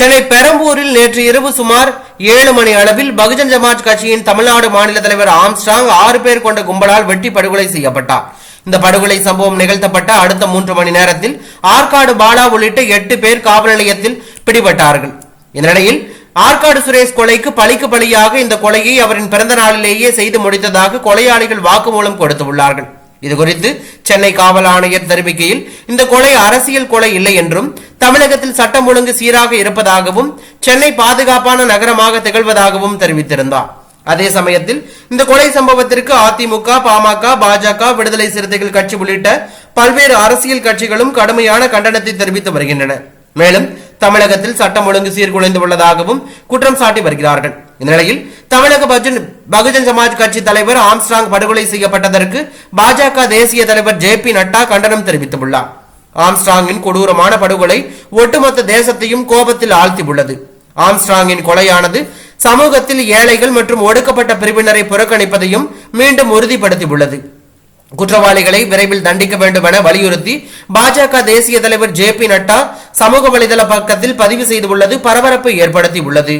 சென்னை பெரம்பூரில் நேற்று இரவு சுமார் ஏழு மணி அளவில் பகுஜன் ஜமாத் கட்சியின் தமிழ்நாடு மாநில தலைவர் ஆம்ஸ்டாங் ஆறு பேர் கொண்ட கும்பலால் வெட்டி படுகொலை செய்யப்பட்டார். இந்த படுகொலை சம்பவம் நிகழ்த்தப்பட்ட அடுத்த மூன்று மணி நேரத்தில் ஆற்காடு பாலா உள்ளிட்ட எட்டு பேர் காவல் நிலையத்தில் பிடிபட்டார்கள். இந்நிலையில் ஆற்காடு சுரேஷ் கொலைக்கு பழிக்கு பழியாக இந்த கொலையை அவரின் பிறந்த நாளிலேயே செய்து முடித்ததாக கொலையாளிகள் வாக்குமூலம் கொடுத்துள்ளார்கள் இது குறித்து சென்னை காவல் ஆணையர் தெரிவிக்கையில் இந்த கொலை அரசியல் கொலை இல்லை என்றும் தமிழகத்தில் சட்டம் ஒழுங்கு சீராக இருப்பதாகவும் சென்னை பாதுகாப்பான நகரமாக திகழ்வதாகவும் தெரிவித்திருந்தார். அதே சமயத்தில் இந்த கொலை சம்பவத்திற்கு அதிமுக பாமக பாஜக விடுதலை சிறுத்தைகள் கட்சி உள்ளிட்ட பல்வேறு அரசியல் கட்சிகளும் கடுமையான கண்டனத்தை தெரிவித்து வருகின்றன. மேலும் தமிழகத்தில் சட்டம் ஒழுங்கு சீர்குலைந்து உள்ளதாகவும் குற்றம் சாட்டி வருகிறார்கள். இந்நிலையில் தமிழக பட்ஜெட் பகுஜன் சமாஜ் கட்சி தலைவர் ஆம்ஸ்டாங் படுகொலை செய்யப்பட்டதற்கு பாஜக தேசிய தலைவர் ஜே பி நட்டா கண்டனம் தெரிவித்துள்ளார். ஆம்ஸ்டாங்கின் கொடூரமான படுகொலை ஒட்டுமொத்த தேசத்தையும் கோபத்தில் ஆழ்த்தியுள்ளது. ஆம்ஸ்டாங்கின் கொலையானது சமூகத்தில் ஏழைகள் மற்றும் ஒடுக்கப்பட்ட பிரிவினரை புறக்கணிப்பதையும் மீண்டும் உறுதிப்படுத்தியுள்ளது. குற்றவாளிகளை விரைவில் தண்டிக்க வேண்டும் என வலியுறுத்தி பாஜக தேசிய தலைவர் ஜே பி நட்டா சமூக வலைதள பக்கத்தில் பதிவு செய்துள்ளது பரபரப்பை ஏற்படுத்தியுள்ளது.